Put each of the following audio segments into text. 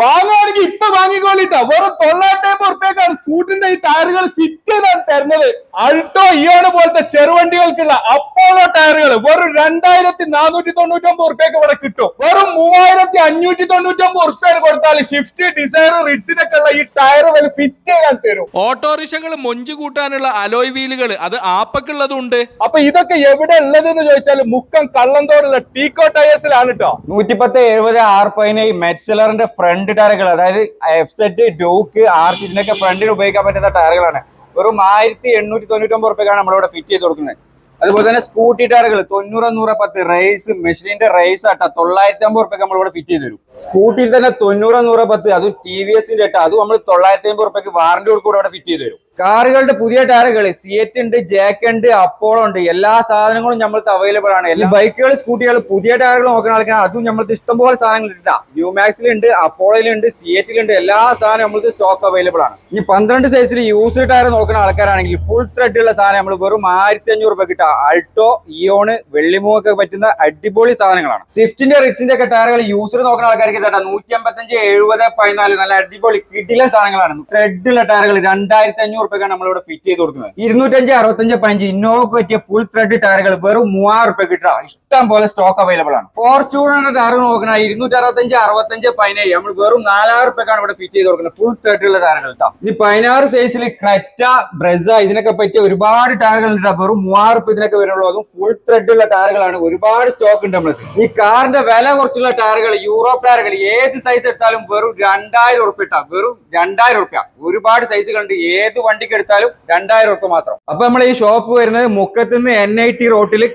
വാങ്ങുവാണെങ്കിൽ ഇപ്പൊ വാങ്ങിക്കോളിട്ടോ. വെറും തൊള്ളായിരത്തി അമ്പത് ഉറുപ്പ്യക്കാണ് സ്കൂട്ടിന്റെ ഈ ടയറുകൾ ഫിറ്റ് ചെയ്താണ് തരുന്നത്. അൾട്ടോ ഇയോണ് പോലത്തെ ചെറുവണ്ടികൾക്കുള്ള അപ്പോളോ ടയറുകൾ. വെറും രണ്ടായിരത്തി നാനൂറ്റി തൊണ്ണൂറ്റി ഒമ്പത് ഉറുപ്പ്യക്ക് ഇവിടെ കിട്ടും. വെറും മൂവായിരത്തി അഞ്ഞൂറ്റി തൊണ്ണൂറ്റി ഒമ്പത് ഉറുപ്പ്യ കൊടുത്താൽ ഷിഫ്റ്റ് ഡിസൈർ റിഡ്സിനൊക്കെ ഉള്ള ഈ ടയർ വരെ ഫിറ്റ് ചെയ്യാൻ തരും. ഓട്ടോറിക്ഷകൾ മൊഞ്ചു കൂട്ടാനുള്ള അലോയ് വീലുകൾ അത് ആപ്പക്കുള്ളതുണ്ട്. അപ്പൊ ഇതൊക്കെ എവിടെ ഉള്ളത് എന്ന് ചോദിച്ചാൽ മുക്കം കള്ളന്തോടുള്ള ടീക്കോ ടയേഴ്സിലാണ് കേട്ടോ നൂറ്റിപ്പത്ത് എഴുപത് ആർ പതിനേഴ് മെറ്റ്സിലറിന്റെ ഫ്രണ്ട് ടയറുകൾ അതായത് F Z Duke R C ഇതിനൊക്കെ ഫ്രണ്ടിന് ഉപയോഗിക്കാൻ പറ്റുന്ന ടയറുകളാണ് വെറും ആയിരത്തി എണ്ണൂറ്റി തൊണ്ണൂറ്റൊമ്പത് റുപ്യക്കാണ് നമ്മളിവിടെ ഫിറ്റ് ചെയ്ത് കൊടുക്കുന്നത്. അതുപോലെ തന്നെ സ്കൂട്ടി ടയറുകൾ തൊണ്ണൂറ് നൂറ് പത്ത് റേസ് മെഷീനിന്റെ റേസ് ആട്ട തൊള്ളായിരത്തി അമ്പത് റുപ്യക്ക് നമ്മളിവിടെ ഫിറ്റ് ചെയ്ത് തരും. സ്കൂട്ടിയിൽ തന്നെ തൊണ്ണൂറ് നൂറ് പത്ത്. അതും ടി വി എസിന്റെ ഇട്ട അതും നമ്മൾ തൊള്ളായിരത്തി അമ്പത് റുപ്യക്ക് വാറന്റി കൂടെ ഇവിടെ ഫിറ്റ് ചെയ്ത് തരും. കാറുകളുടെ പുതിയ ടയറുകൾ സിയറ്റ് ഉണ്ട് ജാക്ക് ഉണ്ട് അപ്പോളോ ഉണ്ട്. എല്ലാ സാധനങ്ങളും നമ്മൾക്ക് അവൈലബിൾ ആണ്. എല്ലാ ബൈക്കുകൾ സ്കൂട്ടികൾ പുതിയ ടയറുകൾ നോക്കുന്ന ആൾക്കാർ അതും നമ്മൾക്ക് ഇഷ്ടംപോലെ സാധനങ്ങൾ ഇട്ടാ. ന്യൂമാക്സിലുണ്ട് അപ്പോളയിലുണ്ട് സിയറ്റിലുണ്ട് എല്ലാ സാധനവും നമ്മൾക്ക് സ്റ്റോക്ക് അവൈലബിൾ ആണ്. ഇനി പന്ത്രണ്ട് സൈസിൽ യൂസ്ഡ് ടയർ നോക്കുന്ന ആൾക്കാരാണെങ്കിൽ ഫുൾ ത്രെഡ് ഉള്ള സാധനം നമ്മൾ വെറും ആയിരത്തി അഞ്ഞൂറ് രൂപ കിട്ടുക അൾട്ടോ ഇയോണ് വെള്ളിമുഖൊക്കെ പറ്റുന്ന അടിപൊളി സാധനങ്ങളാണ്. സ്വിഫ്റ്റിന്റെ റിക്സിന്റെ ഒക്കെ ടയറുകൾ യൂസ്ഡ് നോക്കുന്ന ആൾക്കാർക്ക് തട്ടാ നൂറ്റി അമ്പത്തഞ്ച് എഴുപത് പതിനാല് നല്ല അടിപൊളി കിടില സാധനങ്ങളാണ്. ത്രെഡുള്ള ടയറുകൾ രണ്ടായിരത്തി അഞ്ഞൂറ് രൂപയ്ക്കാണ് നമ്മളിവിടെ ഫിറ്റ് ചെയ്ത് കൊടുക്കുന്നത്. ഇരുന്നൂറ്റഞ്ച് അറുപത്തഞ്ച് പതിനഞ്ച് ഇന്നോവക്ക് പറ്റിയ ഫുൾ ത്രെഡ് ടയറുകൾ വെറും മൂവായിരം രൂപ കിട്ടുക. ഇഷ്ടം പോലെ സ്റ്റോക്ക് അവൈലബിൾ ആണ്. ഫോർച്യൂണറിന്റെ ടയർ നോക്കണ ഇരുന്നൂറ്റി അറുപത്തഞ്ച് അറുപത്തഞ്ച് പതിനേഴ്. നമ്മൾ വെറും നാലായിരം രൂപയ്ക്കാണ് ഇവിടെ ഫിറ്റ് ചെയ്ത് കൊടുക്കുന്നത്. ഫുൾ ത്രെഡ് ഉള്ള ടയറുകൾ കേട്ടോ ഇനി പതിനാറ് സൈസിൽ ക്രെറ്റ ബ്രസ ഇതിനൊക്കെ പറ്റിയ ഒരുപാട് ടയറുകൾ ഉണ്ട്. വെറും മൂവായിരം രൂപ ഇതിനൊക്കെ വരുള്ളൂ. അതും ഫുൾ ത്രെഡ് ഉള്ള ടയറുകളാണ് ഒരുപാട് സ്റ്റോക്ക് ഉണ്ട് നമ്മൾക്ക്. ഈ കാറിന്റെ വില കുറച്ചുള്ള ടയറുകൾ യൂറോപ്പ് ടയറുകൾ ഏത് സൈസ് എടുത്താലും വെറും രണ്ടായിരം ഉറുപ്പ ഇട്ടാ വെറും രണ്ടായിരം ഉറുപ്പ്യ ഒരുപാട് സൈസ് കണ്ട് ഏത് വണ്ടിക്ക് എടുത്താലും രണ്ടായിരം ഉറുപ്പ മാത്രം. അപ്പൊ നമ്മൾ ഈ ഷോപ്പ് വരുന്നത് മുക്കത്ത് നിന്ന് എൻ ഐ ടി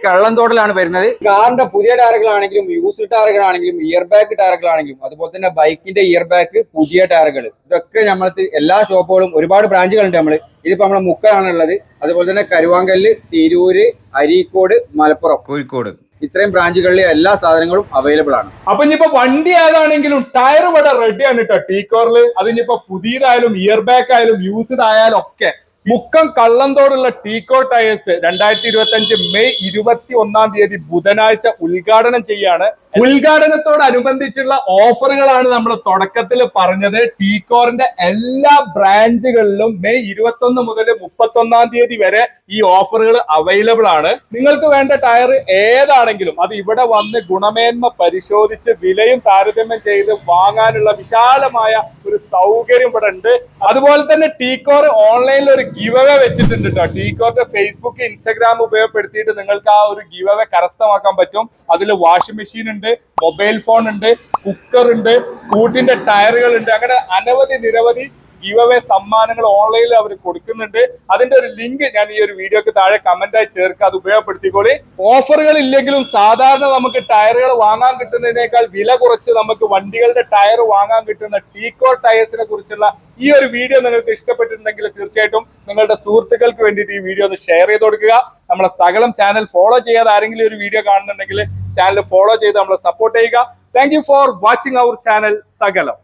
കള്ളന്തോടിലാണ് വരുന്നത്. കാറിന്റെ പുതിയ ടയറുകളാണെങ്കിലും യൂസ്ഡ് ടയറുകളാണെങ്കിലും ഇയർ ബാഗ് ടയറുകളാണെങ്കിലും അതുപോലെ തന്നെ ബൈക്കിന്റെ ഇയർ ബാഗ് പുതിയ ടയറുകൾ ഇതൊക്കെ നമ്മൾക്ക് എല്ലാ ഷോപ്പുകളും ഒരുപാട് ബ്രാഞ്ചുകളുണ്ട് നമ്മൾ ഇതിപ്പോ നമ്മളെ മുക്കാണുള്ളത് അതുപോലെ തന്നെ കരുവാങ്കല്ല് തിരൂര് അരീക്കോട് മലപ്പുറം. കോഴിക്കോട്. ഇത്രയും ബ്രാഞ്ചുകളിലെ എല്ലാ സാധനങ്ങളും അവൈലബിൾ ആണ്. അപ്പൊ ഇനിയിപ്പോ വണ്ടി ഏതാണെങ്കിലും ടയർ ഇവിടെ റെഡിയാണ് കേട്ടോ ടീ കോറിൽ അത് ഇനിയിപ്പോ പുതിയതായാലും ഇയർ ബാക്ക് ആയാലും യൂസ്ഡ് ആയാലും ഒക്കെ മുക്കം കള്ളന്തോടുള്ള ടീക്കോ ടയേഴ്സ് രണ്ടായിരത്തി ഇരുപത്തി അഞ്ച് മെയ് ഇരുപത്തി ഒന്നാം തീയതി ബുധനാഴ്ച ഉദ്ഘാടനം ചെയ്യാണ്. ഉദ്ഘാടനത്തോടനുബന്ധിച്ചുള്ള ഓഫറുകളാണ് നമ്മൾ തുടക്കത്തിൽ പറഞ്ഞത്. ടീക്കോറിന്റെ എല്ലാ ബ്രാഞ്ചുകളിലും മെയ് ഇരുപത്തി ഒന്ന് മുതൽ മുപ്പത്തി ഒന്നാം തീയതി വരെ ഈ ഓഫറുകൾ അവൈലബിൾ ആണ്. നിങ്ങൾക്ക് വേണ്ട ടയർ ഏതാണെങ്കിലും അത് ഇവിടെ വന്ന് ഗുണമേന്മ പരിശോധിച്ച് വിലയും താരതമ്യം ചെയ്ത് വാങ്ങാനുള്ള വിശാലമായ ഒരു സൗകര്യം ഇവിടെ ഉണ്ട്. അതുപോലെ തന്നെ ടീക്കോർ ഓൺലൈനിൽ ഒരു ഗിവവേ വെച്ചിട്ടുണ്ട് കേട്ടോ ടീക്കോറിന്റെ ഫേസ്ബുക്ക് ഇൻസ്റ്റാഗ്രാം ഉപയോഗപ്പെടുത്തിയിട്ട് നിങ്ങൾക്ക് ആ ഒരു ഗിവവേ കരസ്ഥമാക്കാൻ പറ്റും. അതിൽ വാഷിംഗ് മെഷീൻ ഉണ്ട് മൊബൈൽ ഫോൺ ഉണ്ട് കുക്കർ ഉണ്ട് സ്കൂട്ടിന്റെ ടയറുകൾ ഉണ്ട്. അങ്ങനെ അനവധി നിരവധി ഗിവവേ സമ്മാനങ്ങൾ ഓൺലൈനിൽ അവർ കൊടുക്കുന്നുണ്ട്. അതിന്റെ ഒരു ലിങ്ക് ഞാൻ ഈ ഒരു വീഡിയോക്ക് താഴെ കമന്റായി ചേർക്കുക. അത് ഉപയോഗപ്പെടുത്തിക്കോളി. ഓഫറുകൾ ഇല്ലെങ്കിലും സാധാരണ നമുക്ക് ടയറുകൾ വാങ്ങാൻ കിട്ടുന്നതിനേക്കാൾ വില കുറച്ച് നമുക്ക് വണ്ടികളുടെ ടയർ വാങ്ങാൻ കിട്ടുന്ന ടീക്കോ ടയേഴ്സിനെ കുറിച്ചുള്ള ഈ ഒരു വീഡിയോ നിങ്ങൾക്ക് ഇഷ്ടപ്പെട്ടിട്ടുണ്ടെങ്കിൽ തീർച്ചയായിട്ടും നിങ്ങളുടെ സുഹൃത്തുക്കൾക്ക് വേണ്ടിയിട്ട് ഈ വീഡിയോ ഒന്ന് ഷെയർ ചെയ്ത് കൊടുക്കുക. നമ്മളെ സകലം ചാനൽ ഫോളോ ചെയ്യാതെ ആരെങ്കിലും ഒരു വീഡിയോ കാണുന്നുണ്ടെങ്കിൽ ചാനൽ ഫോളോ ചെയ്ത് നമ്മളെ സപ്പോർട്ട് ചെയ്യുക. Thank for watching our channel സകലം.